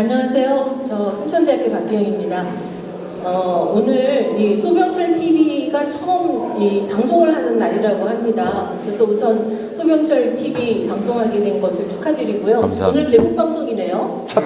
안녕하세요. 저 순천대학교 박기영입니다. 어, 오늘 이 소병철 TV가 처음 이 방송을 하는 날이라고 합니다. 그래서 우선 소병철 TV 방송하게 된 것을 축하드리고요. 감사합니다. 오늘 대국 방송이네요. 첫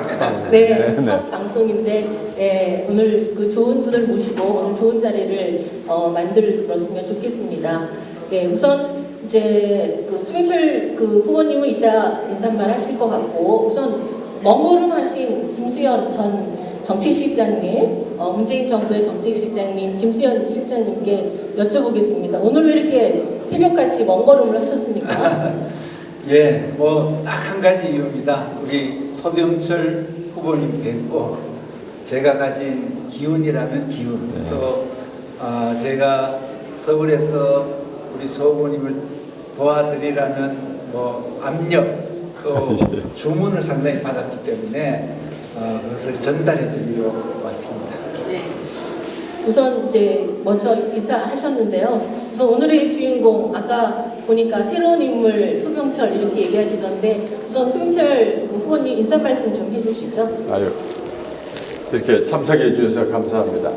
네, 첫 방송인데 네, 오늘 그 좋은 분을 모시고 오늘 좋은 자리를 어, 만들었으면 좋겠습니다. 네, 우선 이제 그 수민철 그 후보님은 이따 인사말 하실 것 같고 우선 먼 걸음 하신 김수현 전 정치실장님, 어, 문재인 정부의 정치실장님 김수현 실장님께 여쭤보겠습니다. 오늘 왜 이렇게 새벽같이 먼 걸음을 하셨습니까? 예, 뭐 딱 한 가지 이유입니다. 우리 소병철 후보님 뵙고 제가 가진 기운이라면 기운 네. 또 아, 제가 서울에서 우리 소 후보님을 도와드리라는 뭐 압력 또 예. 주문을 상당히 받았기 때문에 어, 그것을 전달해 드리러 왔습니다. 네. 우선 이제 먼저 인사하셨는데요. 우선 오늘의 주인공 아까 보니까 새로운 인물 소병철 이렇게 얘기하시던데 우선 소병철 후보님 인사 말씀 좀 해주시죠. 아유 이렇게 참석해 주셔서 감사합니다.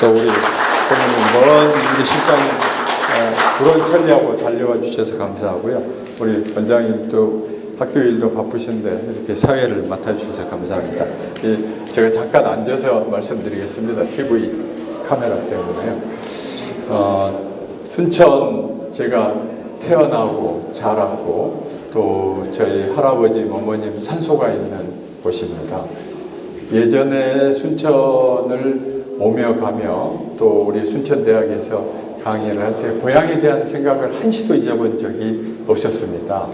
또 우리 부모님 먼 우리 실장님 어, 그런 천리하고 달려와 주셔서 감사하고요. 우리 원장님도 학교 일도 바쁘신데 이렇게 사회를 맡아주셔서 감사합니다. 이, 제가 잠깐 앉아서 말씀드리겠습니다. TV 카메라 때문에요. 어, 순천 제가 태어나고 자랐고 또 저희 할아버지 어머님 산소가 있는 곳입니다. 예전에 순천을 오며 가며 또 우리 순천대학에서 강의를 할 때 고향에 대한 생각을 한시도 잊어본 적이 없었습니다.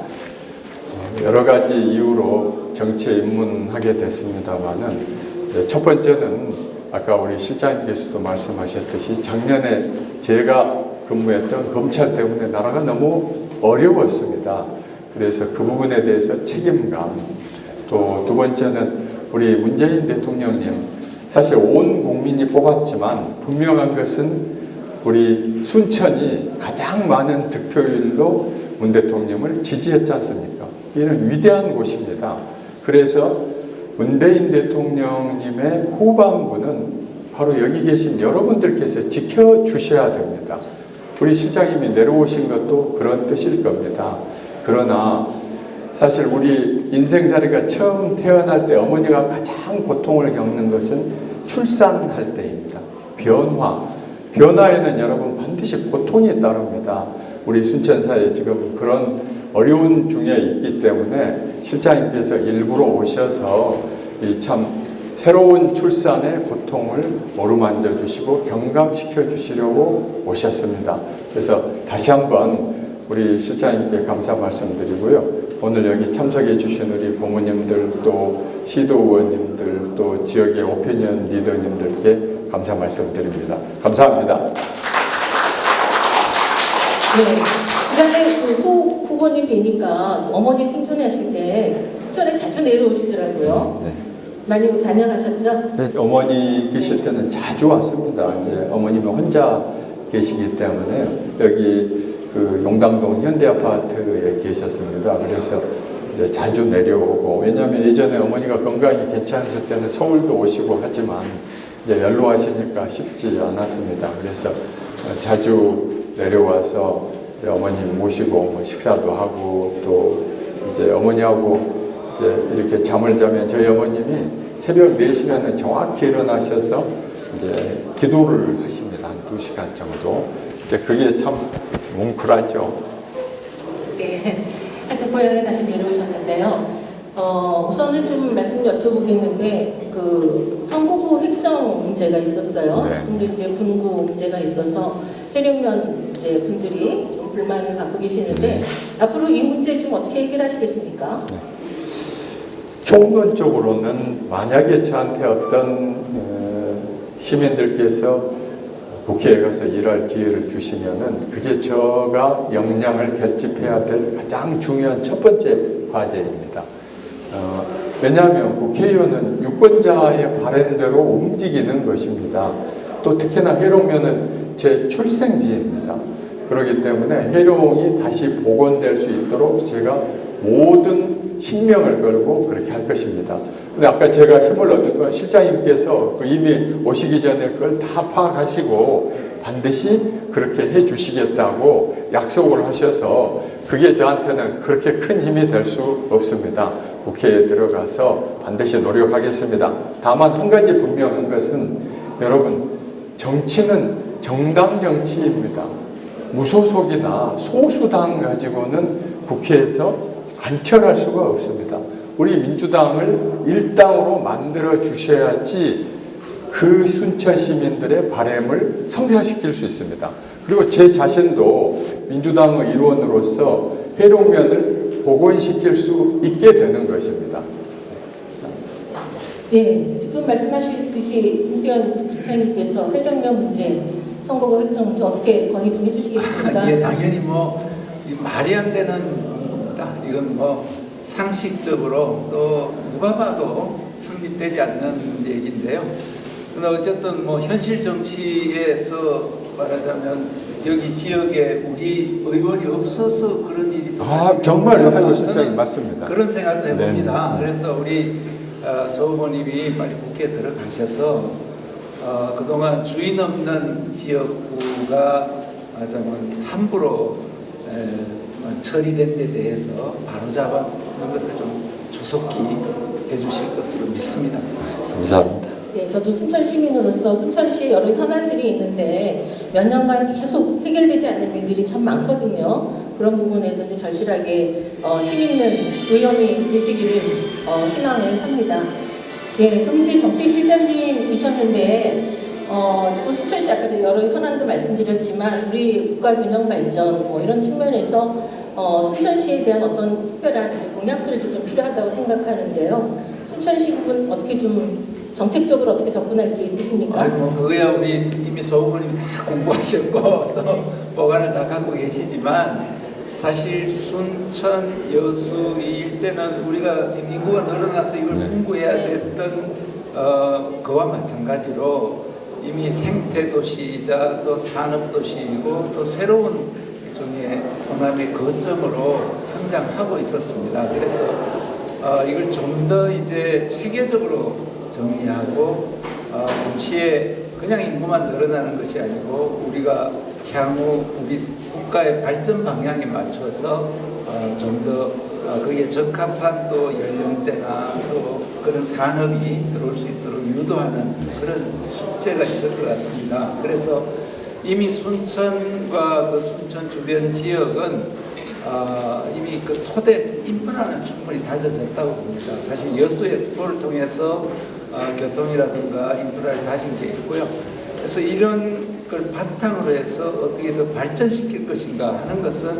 어, 여러 가지 이유로 정치에 입문하게 됐습니다만은 네, 첫 번째는 아까 우리 실장님께서도 말씀하셨듯이 작년에 제가 근무했던 검찰 때문에 나라가 너무 어려웠습니다. 그래서 그 부분에 대해서 책임감 또 두 번째는 우리 문재인 대통령님 사실 온 국민이 뽑았지만 분명한 것은 우리 순천이 가장 많은 득표율로 문 대통령을 지지했지 않습니까? 이는 위대한 곳입니다. 그래서 문재인 대통령님의 후반부는 바로 여기 계신 여러분들께서 지켜주셔야 됩니다. 우리 실장님이 내려오신 것도 그런 뜻일 겁니다. 그러나 사실 우리 인생살이가 처음 태어날 때 어머니가 가장 고통을 겪는 것은 출산할 때입니다. 변화. 변화에는 여러분 반드시 고통이 따릅니다. 우리 순천사에 지금 그런 어려운 중에 있기 때문에 실장님께서 일부러 오셔서 이 참 새로운 출산의 고통을 어루만져 주시고 경감시켜 주시려고 오셨습니다. 그래서 다시 한번 우리 실장님께 감사 말씀드리고요. 오늘 여기 참석해 주신 우리 고모님들 또 시도 의원님들 또 지역의 오피니언 리더님들께 감사 말씀드립니다. 감사합니다. 네. 그다음에 그소 후보님 뵈니까 어머니 생존하실 때 수천에 자주 내려오시더라고요. 네. 많이 다녀가셨죠? 네, 어머니 계실 때는 자주 왔습니다. 이제 어머님이 혼자 계시기 때문에 여기 그 용담동 현대 아파트에 계셨습니다. 그래서 이제 자주 내려오고 왜냐하면 예전에 어머니가 건강이 괜찮으실 때는 서울도 오시고 하지만 이제 연로하시니까 쉽지 않았습니다. 그래서 자주 내려와서 이제 어머님 모시고 뭐 식사도 하고 또 이제 어머니하고 이제 이렇게 잠을 자면 저희 어머님이 새벽 4시면은 정확히 일어나셔서 이제 기도를 하십니다. 한 2시간 정도. 이제 그게 참 뭉클하죠. 네. 하여튼 고향에 다시 내려오셨는데요. 어, 우선은 좀 말씀 여쭤보겠는데, 그, 선거구 획정 문제가 있었어요. 네. 지금도 이제 분구 문제가 있어서 해령면 이제 분들이 좀 불만을 갖고 계시는데, 네. 앞으로 이 문제 좀 어떻게 해결하시겠습니까? 총론적으로는 만약에 저한테 어떤 어, 시민들께서 국회에 가서 일할 기회를 주시면은 그게 저가 역량을 결집해야 될 가장 중요한 첫 번째 과제입니다. 어, 왜냐하면 국회의원은 유권자의 바램대로 움직이는 것입니다. 또 특히나 해롱면은 제 출생지입니다. 그렇기 때문에 해룡이 다시 복원될 수 있도록 제가 모든 신명을 걸고 그렇게 할 것입니다. 근데 아까 제가 힘을 얻은 건 실장님께서 그 이미 오시기 전에 그걸 다 파악하시고 반드시 그렇게 해 주시겠다고 약속을 하셔서 그게 저한테는 그렇게 큰 힘이 될 수 없습니다. 국회에 들어가서 반드시 노력하겠습니다. 다만 한 가지 분명한 것은 여러분 정치는 정당 정치입니다. 무소속이나 소수당 가지고는 국회에서 관철할 수가 없습니다. 우리 민주당을 일당으로 만들어 주셔야지 그 순천 시민들의 바램을 성사시킬 수 있습니다. 그리고 제 자신도 민주당의 일원으로서 회룡면을 복원시킬 수 있게 되는 것입니다. 예, 지금 말씀하셨듯이 김수현 실장님께서 회령면 문제, 선거구 획정 문제 어떻게 건의 좀 해주시겠습니까? 예, 당연히 뭐이 말이 안 되는 겁니다. 이건 뭐 상식적으로 또 누가 봐도 성립되지 않는 얘기인데요. 그러나 어쨌든 뭐 현실 정치에서 말하자면 여기 지역에 우리 의원이 없어서 그런 일이 또 아, 정말요. 한국 실장님 맞습니다. 그런 생각도 해봅니다. 네. 그래서 우리 어, 서 후보님이 빨리 국회에 들어가셔서 어, 그동안 주인 없는 지역구가 말하자면 함부로 에, 뭐 처리된 데 대해서 바로잡는 것을 좀 조속히 해주실 것으로 믿습니다. 감사합니다. 예, 저도 순천 시민으로서 순천시에 여러 현안들이 있는데 몇 년간 계속 해결되지 않는 일들이 참 많거든요. 그런 부분에서 이제 절실하게 어, 힘 있는 의원이 되시기를 어, 희망을 합니다. 예, 그럼 정책실장님이셨는데 어, 지금 순천시 아까도 여러 현안도 말씀드렸지만 우리 국가 균형 발전 뭐 이런 측면에서 어, 순천시에 대한 어떤 특별한 공약들도 좀 필요하다고 생각하는데요. 순천시 부분 어떻게 좀 정책적으로 어떻게 접근할 게 있으십니까? 아니 뭐 그거야 우리 이미 서 후보님이 다 공부하셨고 또 보관을 다 갖고 계시지만 사실 순천 여수 이 일대는 우리가 지금 인구가 늘어나서 이걸 네. 공부해야 네. 됐던 어, 그와 마찬가지로 이미 생태 도시이자 또 산업 도시이고 또 새로운 일종의 호남의 거점으로 성장하고 있었습니다. 그래서 어, 이걸 좀 더 이제 체계적으로 정리하고 어, 동시에 그냥 인구만 늘어나는 것이 아니고 우리가 향후 우리 국가의 발전 방향에 맞춰서 어, 좀더 어, 거기에 적합한 또 연령대나 또 그런 산업이 들어올 수 있도록 유도하는 그런 숙제가 있을 것 같습니다. 그래서 이미 순천과 그 순천 주변 지역은 어, 이미 그 토대 인프라는 충분히 다져졌다고 봅니다. 사실 여수의 투표를 통해서 어, 교통이라든가 인프라를 다진 게 있고요. 그래서 이런 걸 바탕으로 해서 어떻게 더 발전시킬 것인가 하는 것은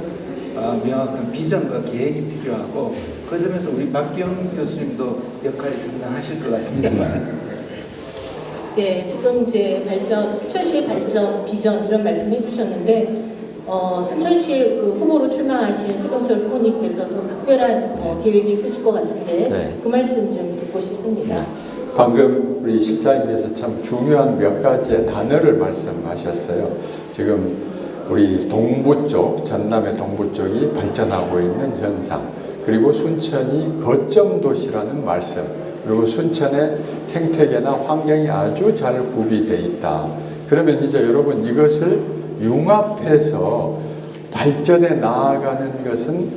어, 명확한 비전과 계획이 필요하고 그 점에서 우리 박기영 교수님도 역할이 상당하실 것 같습니다. 네, 지금 이제 발전, 순천시의 발전, 비전 이런 말씀 해주셨는데, 어, 순천시 그 후보로 출마하신 최병철 후보님께서도 특별한 어, 계획이 있으실 것 같은데, 네. 그 말씀 좀 듣고 싶습니다. 방금 우리 실장님께서 참 중요한 몇 가지의 단어를 말씀하셨어요. 지금 우리 동부 쪽, 전남의 동부 쪽이 발전하고 있는 현상, 그리고 순천이 거점 도시라는 말씀, 그리고 순천의 생태계나 환경이 아주 잘 구비되어 있다. 그러면 이제 여러분 이것을 융합해서 발전에 나아가는 것은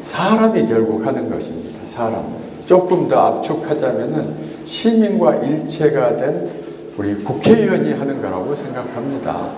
사람이 결국 하는 것입니다. 사람. 조금 더 압축하자면은 시민과 일체가 된 우리 국회의원이 하는 거라고 생각합니다.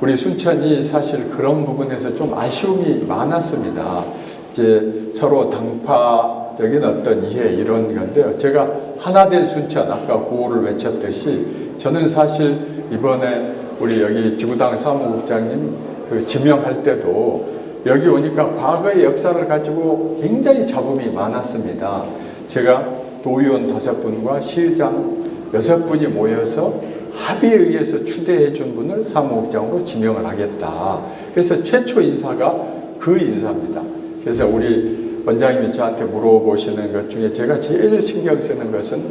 우리 순천이 사실 그런 부분에서 좀 아쉬움이 많았습니다. 이제 서로 당파적인 어떤 이해 이런 건데요. 제가 하나 된 순천 아까 구호를 외쳤듯이 저는 사실 이번에 우리 여기 지구당 사무국장님 그 지명할 때도 여기 오니까 과거의 역사를 가지고 굉장히 잡음이 많았습니다. 제가 도의원 다섯 분과 시의장 여섯 분이 모여서 합의에 의해서 추대해 준 분을 사무국장으로 지명을 하겠다. 그래서 최초 인사가 그 인사입니다. 그래서 우리 원장님이 저한테 물어보시는 것 중에 제가 제일 신경 쓰는 것은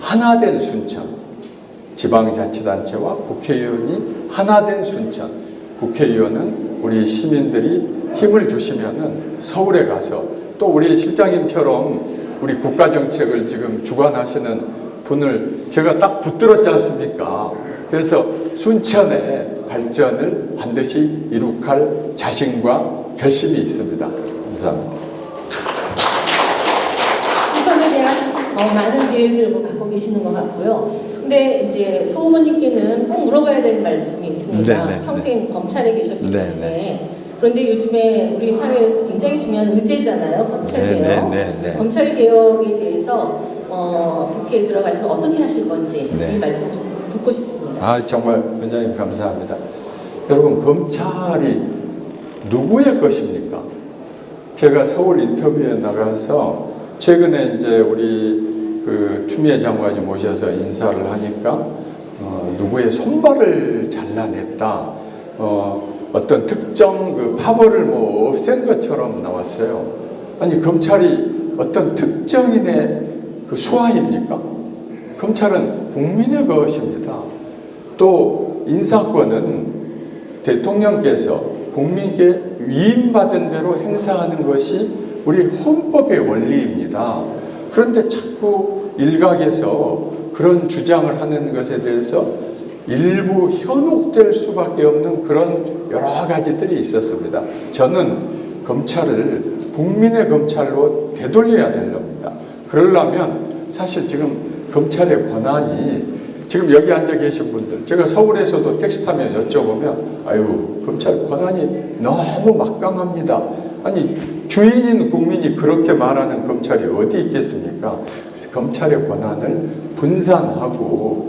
하나된 순천. 지방자치단체와 국회의원이 하나된 순천. 국회의원은 우리 시민들이 힘을 주시면은 서울에 가서 또 우리 실장님처럼 우리 국가 정책을 지금 주관하시는 분을 제가 딱 붙들었지 않습니까? 그래서 순천의 발전을 반드시 이룩할 자신과 결심이 있습니다. 감사합니다. 우선에 대한 어, 많은 계획을 갖고 계시는 것 같고요. 근데 이제 소 후보님께는 꼭 물어봐야 될 말씀이 있습니다. 네, 네, 평생 검찰에 계셨기 네, 때문에. 그런데 요즘에 우리 사회에서 굉장히 중요한 의제잖아요. 검찰 네, 개혁. 네, 네, 네. 검찰 개혁에 대해서 어, 국회에 들어가시면 어떻게 하실 건지 네. 이 말씀 좀 듣고 싶습니다. 아 정말 원장님 감사합니다. 여러분 검찰이 누구의 것입니까? 제가 서울 인터뷰에 나가서 최근에 이제 우리 그 추미애 장관이 모셔서 인사를 하니까 어, 누구의 손발을 잘라냈다. 어, 어떤 특정 그 파벌을 뭐 없앤 것처럼 나왔어요. 아니 검찰이 어떤 특정인의 그 수하입니까? 검찰은 국민의 것입니다. 또 인사권은 대통령께서 국민께 위임받은 대로 행사하는 것이 우리 헌법의 원리입니다. 그런데 자꾸 일각에서 그런 주장을 하는 것에 대해서 일부 현혹될 수밖에 없는 그런 여러 가지들이 있었습니다. 저는 검찰을 국민의 검찰로 되돌려야 될 겁니다. 그러려면 사실 지금 검찰의 권한이 지금 여기 앉아 계신 분들 제가 서울에서도 택시 타면 여쭤보면 아유 검찰 권한이 너무 막강합니다. 아니 주인인 국민이 그렇게 말하는 검찰이 어디 있겠습니까? 검찰의 권한을 분산하고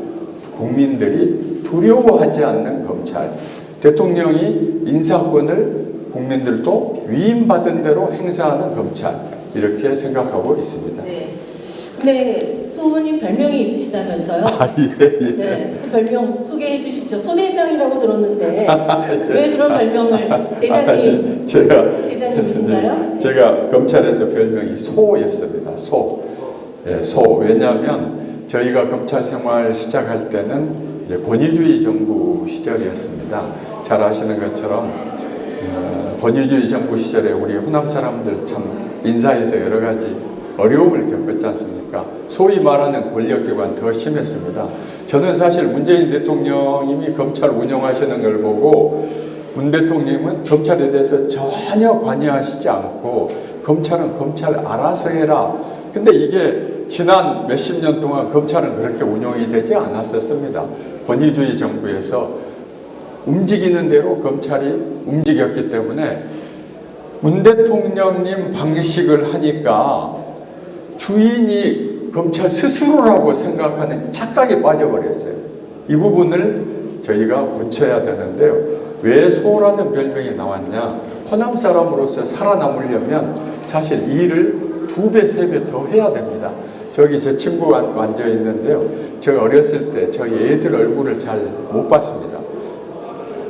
국민들이 두려워하지 않는 검찰 대통령이 인사권을 국민들도 위임받은 대로 행사하는 검찰 이렇게 생각하고 있습니다. 네. 근데 소 후보님 별명이 있으시다면서요? 아, 예, 예. 네, 그 별명 소개해 주시죠. 소대장이라고 들었는데 왜 그런 별명을 대장님 제가 대장님이신가요? 네, 제가 검찰에서 별명이 소였습니다. 소. 예, 소. 왜냐하면 저희가 검찰 생활 시작할 때는 이제 권위주의 정부 시절이었습니다. 잘 아시는 것처럼 어, 권위주의 정부 시절에 우리 호남 사람들 참 인사에서 여러 가지 어려움을 겪었지 않습니까? 소위 말하는 권력기관 더 심했습니다. 저는 사실 문재인 대통령님이 검찰 운영하시는 걸 보고 문 대통령님은 검찰에 대해서 전혀 관여하시지 않고 검찰은 검찰 알아서 해라. 근데 이게 지난 몇십 년 동안 검찰은 그렇게 운영이 되지 않았었습니다. 권위주의 정부에서 움직이는 대로 검찰이 움직였기 때문에 문 대통령님 방식을 하니까 주인이 검찰 스스로라고 생각하는 착각에 빠져버렸어요. 이 부분을 저희가 고쳐야 되는데요. 왜 소라는 별명이 나왔냐? 호남 사람으로서 살아남으려면 사실 일을 두 배, 세 배 더 해야 됩니다. 저기 제 친구가 앉아 있는데요. 제가 어렸을 때 저희 애들 얼굴을 잘 못 봤습니다.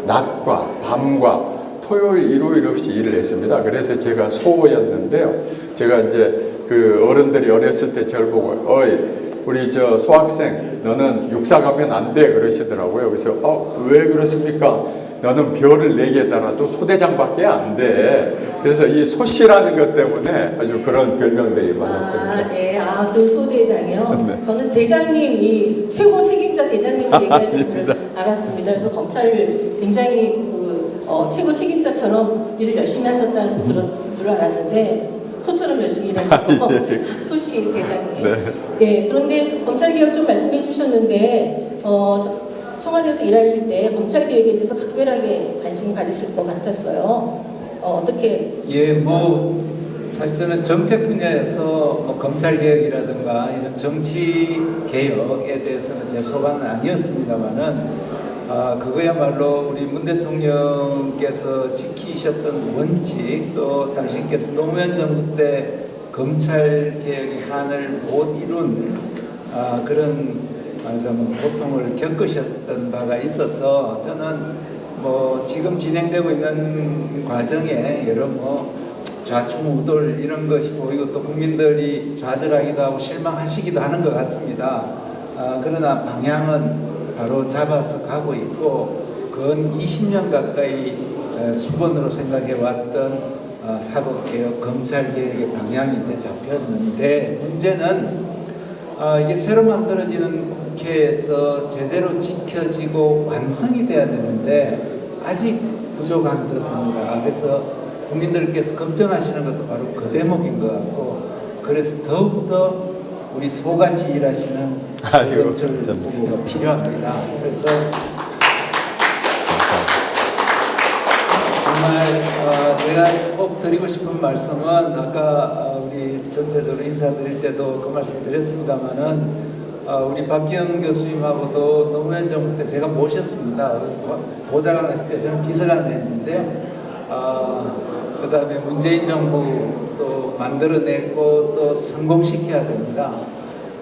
낮과 밤과 토요일, 일요일 없이 일을 했습니다. 그래서 제가 소였는데요. 제가 이제 그 어른들이 어렸을 때 저를 보고, 어이, 우리 저 소학생, 너는 육사 가면 안 돼. 그러시더라고요. 그래서, 어, 왜 그렇습니까? 너는 별을 네 개 달아도 소대장밖에 안 돼. 그래서 이 소씨라는 것 때문에 아주 그런 별명들이 많았습니다. 아, 네. 아, 그 소대장이요? 네. 저는 대장님, 이 최고 책임자 대장님 얘기하시는 줄 아닙니다. 알았습니다. 그래서 검찰을 굉장히 그, 어, 최고 책임자처럼 일을 열심히 하셨다는 것으로 줄 알았는데, 소처럼 열심히 일하셔서 소씨 대장님. 네. 예, 그런데 검찰개혁 좀 말씀해 주셨는데, 어, 저- 청와대에서 일하실 때 검찰 개혁에 대해서 각별하게 관심 가지실 것 같았어요. 어, 어떻게 예, 뭐 사실 저는 정책 분야에서 뭐 검찰 개혁이라든가 이런 정치 개혁에 대해서는 제 소관은 아니었습니다만은 아 그거야말로 우리 문 대통령께서 지키셨던 원칙 또 당신께서 노무현 정부 때 검찰 개혁의 한을 못 이룬 아 그런 말하자면 고통을 겪으셨던 바가 있어서 저는 뭐 지금 진행되고 있는 과정에 여러 뭐 좌충우돌 이런 것이 보이고 또 국민들이 좌절하기도 하고 실망하시기도 하는 것 같습니다. 아, 그러나 방향은 바로 잡아서 가고 있고 근 20년 가까이 에, 수건으로 생각해 왔던 어, 사법개혁, 검찰개혁의 방향이 이제 잡혔는데 문제는 어, 이게 새로 만들어지는 국회에서 제대로 지켜지고 완성이 돼야 되는데 아직 부족한 듯합니다. 그래서 국민들께서 걱정하시는 것도 바로 그 대목인 것 같고 그래서 더욱더 우리 소같이 일하시는 감사합니다. 후보가 필요합니다. 그래서 정말 어, 제가 꼭 드리고 싶은 말씀은 아까 전체적으로 인사드릴 때도 그 말씀 드렸습니다만은 어, 우리 박기영 교수님하고도 노무현 정부 때 제가 모셨습니다. 보좌관 하실 때 저는 비서관을 했는데 어, 그 다음에 문재인 정부 또 만들어냈고 또 성공시켜야 됩니다.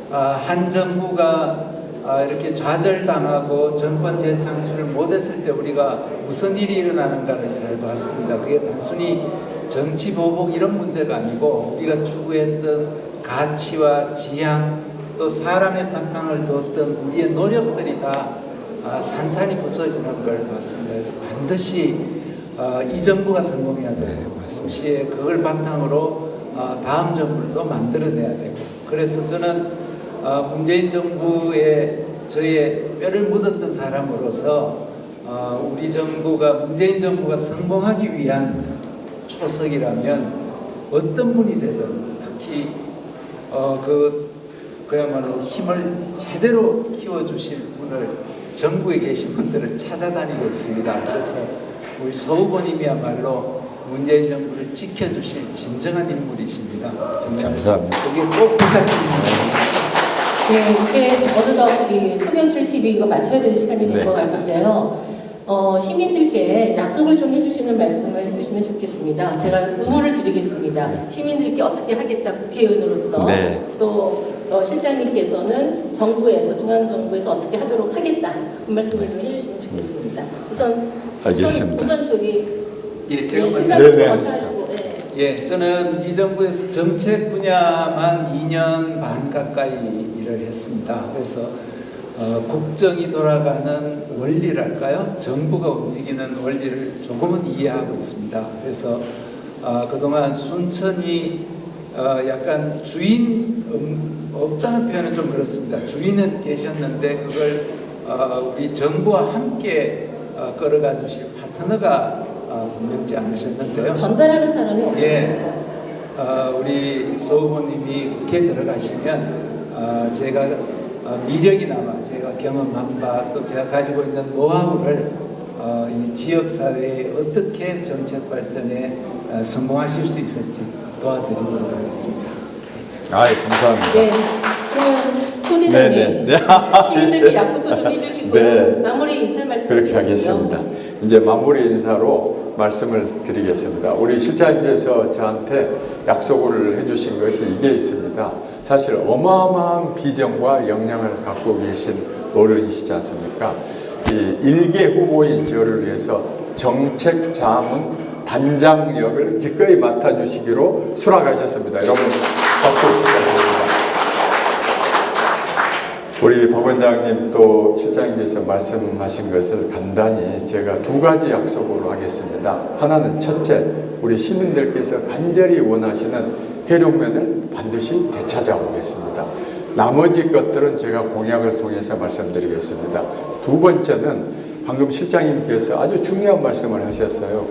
아, 한 정부가 아, 이렇게 좌절당하고 정권 재창출을 못했을 때 우리가 무슨 일이 일어나는가를 잘 봤습니다. 그게 단순히 정치 보복 이런 문제가 아니고 우리가 추구했던 가치와 지향 또 사람의 바탕을 뒀던 우리의 노력들이 다 아, 산산이 부서지는 걸 봤습니다. 그래서 반드시 어, 이 정부가 성공해야 되고 동시에 그걸 바탕으로 어, 다음 정부를 또 만들어내야 되고. 그래서 저는 어, 문재인 정부의 저의 뼈를 묻었던 사람으로서 어, 우리 정부가 문재인 정부가 성공하기 위한 초석이라면 어떤 분이 되든 특히 어, 그 그야말로 힘을 제대로 키워주실 분을 정부에 계신 분들을 찾아다니고 있습니다. 그래서 우리 서 후보님이야말로 문재인 정부를 지켜주실 진정한 인물이십니다. 정말 감사합니다. 그게 꼭 부탁드립니다. 네, 이제 어느덧 이 소변출 TV 이거 맞춰야 되는 시간이 된 네. 것 같은데요. 어, 시민들께 약속을 좀 해주시는 말씀을 해주시면 좋겠습니다. 제가 의무를 드리겠습니다. 시민들께 어떻게 하겠다 국회의원으로서 네. 또 어, 실장님께서는 정부에서 중앙 정부에서 어떻게 하도록 하겠다 그 말씀을 좀 해주시면 좋겠습니다. 우선 알겠습니다. 우선, 우선 저기 예, 예, 제가 먼저 실장님 네, 먼저 네. 하시고 예. 예, 저는 이 정부에서 정책 분야만 2년 반 가까이 일을 했습니다. 그래서 어, 국정이 돌아가는 원리랄까요? 정부가 움직이는 원리를 조금은 이해하고 있습니다. 그래서 어, 그동안 순천이 어, 약간 주인 음, 없다는 표현은 좀 그렇습니다. 주인은 계셨는데 그걸 어, 우리 정부와 함께 어, 끌어가 주실 파트너가 어, 분명치 않으셨는데요. 전달하는 사람이 예. 없습니다. 어, 우리 소 후보님이 국회에 들어가시면 어, 제가 어, 미력이나마 제가 경험한 바 또 제가 가지고 있는 노하우를 어, 이 지역 사회에 어떻게 정책 발전에 어, 성공하실 수 있을지 도와드리도록 하겠습니다. 아이, 감사합니다. 네. 그러면 소대장님 네, 네, 네. 시민들께 약속도 좀 해주시고요. 네. 마무리 인사 말씀 그렇게. 하겠습니다. 이제 마무리 인사로 말씀을 드리겠습니다. 우리 실장님께서 저한테 약속을 해주신 것이 이게 있습니다. 사실 어마어마한 비전과 역량을 갖고 계신 노련이시지 않습니까? 이 일개 후보인 저를 위해서 정책 자문 단장 역을 기꺼이 맡아주시기로 수락하셨습니다. 여러분 박수 부탁드립니다. 우리 박 원장님 또 실장님께서 말씀하신 것을 간단히 제가 두 가지 약속으로 하겠습니다. 하나는 첫째, 우리 시민들께서 간절히 원하시는 해룡면을 반드시 되찾아오겠습니다. 나머지 것들은 제가 공약을 통해서 말씀드리겠습니다. 두 번째는 방금 실장님께서 아주 중요한 말씀을 하셨어요.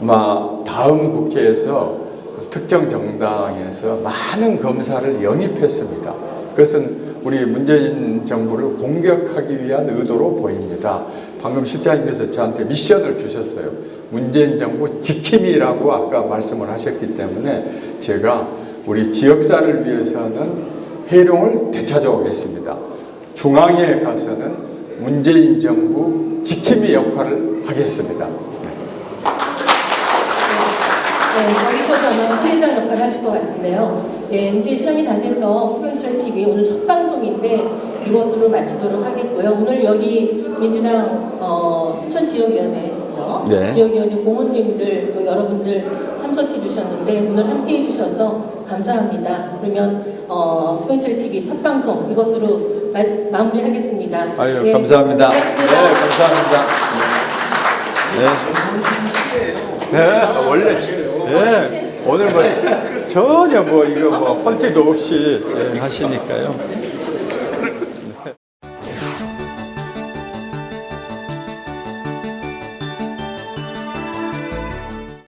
아마 다음 국회에서 특정 정당에서 많은 검사를 영입했습니다. 그것은 우리 문재인 정부를 공격하기 위한 의도로 보입니다. 방금 실장님께서 저한테 미션을 주셨어요. 문재인 정부 지킴이라고 아까 말씀을 하셨기 때문에 제가 우리 지역사를 위해서는 해룡을 되찾아오겠습니다. 중앙에 가서는 문재인 정부 지킴이 역할을 하겠습니다. 네, 거기서서는 회장 역할을 하실 것 같은데요. 예, 이제 시간이 다 돼서 수변철 TV 오늘 첫 방송인데 이것으로 마치도록 하겠고요. 오늘 여기 민주당 어, 순천 지역위원회죠. 네. 지역위원회 고문님들 또 여러분들 참석해 주셨는데 오늘 함께 해주셔서 감사합니다. 그러면 어, 수변철 TV 첫 방송 이것으로 마, 마무리하겠습니다. 아유, 예, 감사합니다. 고맙습니다. 네, 감사합니다. 네. MC예요. 네, 원래 예, 오늘 뭐 전혀 뭐 이거 뭐 퀄티도 없이 하시니까요.